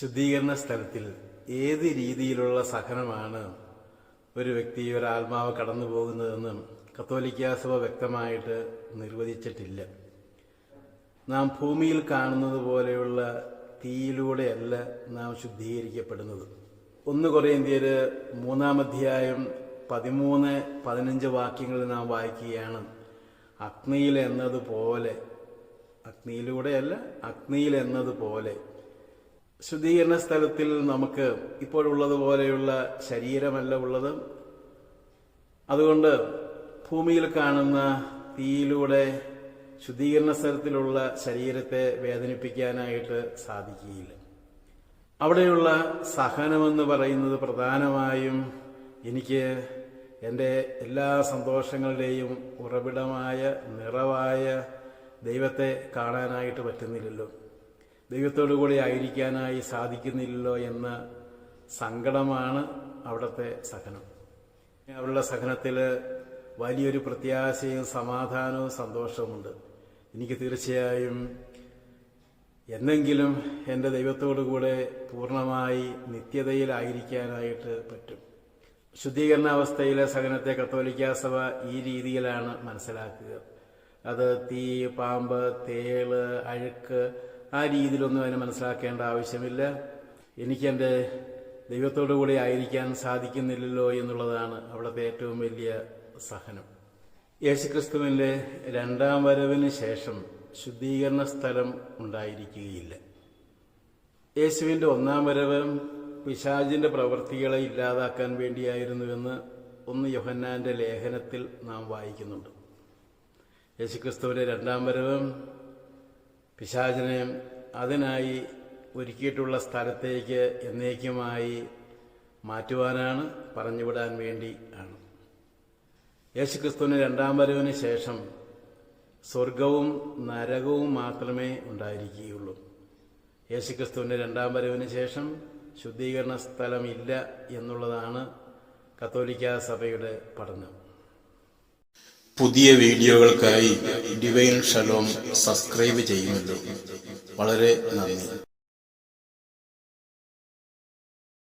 ശുദ്ധീകരണ സ്ഥലത്തിൽ ഏത് രീതിയിലുള്ള സഹനമാണ് ഒരു വ്യക്തി ഒരു ആത്മാവ് കടന്നു പോകുന്നതെന്നും കത്തോലിക്ക സഭ വ്യക്തമായിട്ട് നിർവചിച്ചിട്ടില്ല. നാം ഭൂമിയിൽ കാണുന്നത് പോലെയുള്ള തീയിലൂടെയല്ല നാം ശുദ്ധീകരിക്കപ്പെടുന്നത്. ഒന്ന് കൊറിയന്ത്യര് മൂന്നാം അധ്യായം പതിമൂന്ന് പതിനഞ്ച് വാക്യങ്ങൾ നാം വായിക്കുകയാണ്. അഗ്നിയിൽ എന്നതുപോലെ അഗ്നിയിലൂടെയല്ല അഗ്നിയിൽ എന്നതുപോലെ ശുദ്ധീകരണ സ്ഥലത്തിൽ നമുക്ക് ഇപ്പോഴുള്ളതുപോലെയുള്ള ശരീരമല്ല ഉള്ളത്. അതുകൊണ്ട് ഭൂമിയിൽ കാണുന്ന തീയിലൂടെ ശുദ്ധീകരണ സ്ഥലത്തിലുള്ള ശരീരത്തെ വേദനിപ്പിക്കാനായിട്ട് സാധിക്കുകയില്ല. അവിടെയുള്ള സഹനമെന്ന് പറയുന്നത് പ്രധാനമായും എനിക്ക് എന്റെ എല്ലാ സന്തോഷങ്ങളുടെയും ഉറവിടമായ നിറവായ ദൈവത്തെ കാണാനായിട്ട് പറ്റുന്നില്ലല്ലോ. ദൈവത്തോടു കൂടി ആയിരിക്കാനായി സാധിക്കുന്നില്ലല്ലോ എന്ന സങ്കടമാണ് അവിടുത്തെ സഹനം. അവരുടെ സഹനത്തിൽ വലിയൊരു പ്രത്യാശയും സമാധാനവും സന്തോഷവുമുണ്ട്. എനിക്ക് തീർച്ചയായും എന്നെങ്കിലും എന്റെ ദൈവത്തോടു കൂടെ പൂർണമായി നിത്യതയിലായിരിക്കാനായിട്ട് പറ്റും. ശുദ്ധീകരണാവസ്ഥയിലെ സഹനത്തെ കത്തോലിക്കാ സഭ ഈ രീതിയിലാണ് മനസ്സിലാക്കുക. അത് തീ പാമ്പ് തേൾ അഴുക്ക് ആ രീതിയിലൊന്നും അതിനെ മനസ്സിലാക്കേണ്ട ആവശ്യമില്ല. എനിക്കെന്റെ ദൈവത്തോടു കൂടി ആയിരിക്കാൻ സാധിക്കുന്നില്ലല്ലോ എന്നുള്ളതാണ് അവിടുത്തെ ഏറ്റവും വലിയ സഹനം. യേശുക്രിസ്തുവിന്റെ രണ്ടാം വരവിന് ശേഷം ശുദ്ധീകരണ സ്ഥലം ഉണ്ടായിരിക്കുകയില്ല. യേശുവിന്റെ ഒന്നാം വരവ് പിശാജിന്റെ പ്രവൃത്തികളെ ഇല്ലാതാക്കാൻ വേണ്ടിയായിരുന്നുവെന്ന് ഒന്ന് യോഹന്നാന്റെ ലേഖനത്തിൽ നാം വായിക്കുന്നുണ്ട്. യേശുക്രിസ്തുവിന്റെ രണ്ടാം വരവ് പിശാചിനെ അതിനായി ഒരുക്കിയിട്ടുള്ള സ്ഥലത്തേക്ക് എന്നേക്കുമായി മാറ്റുവാനാണ് പറഞ്ഞുവിടാൻ വേണ്ടി ആണ്. യേശുക്രിസ്തുവിന് രണ്ടാം വരവിന് ശേഷം സ്വർഗവും നരകവും മാത്രമേ ഉണ്ടായിരിക്കുകയുള്ളൂ. യേശുക്രിസ്തുവിന്റെ രണ്ടാം വരവിന് ശേഷം ശുദ്ധീകരണ സ്ഥലമില്ല എന്നുള്ളതാണ് കത്തോലിക്ക സഭയുടെ പഠനം. പുതിയ വീഡിയോകൾക്കായി ഡിവൈൻ ഷലോം സബ്സ്ക്രൈബ് ചെയ്യുമല്ലോ വളരെ നന്ദി.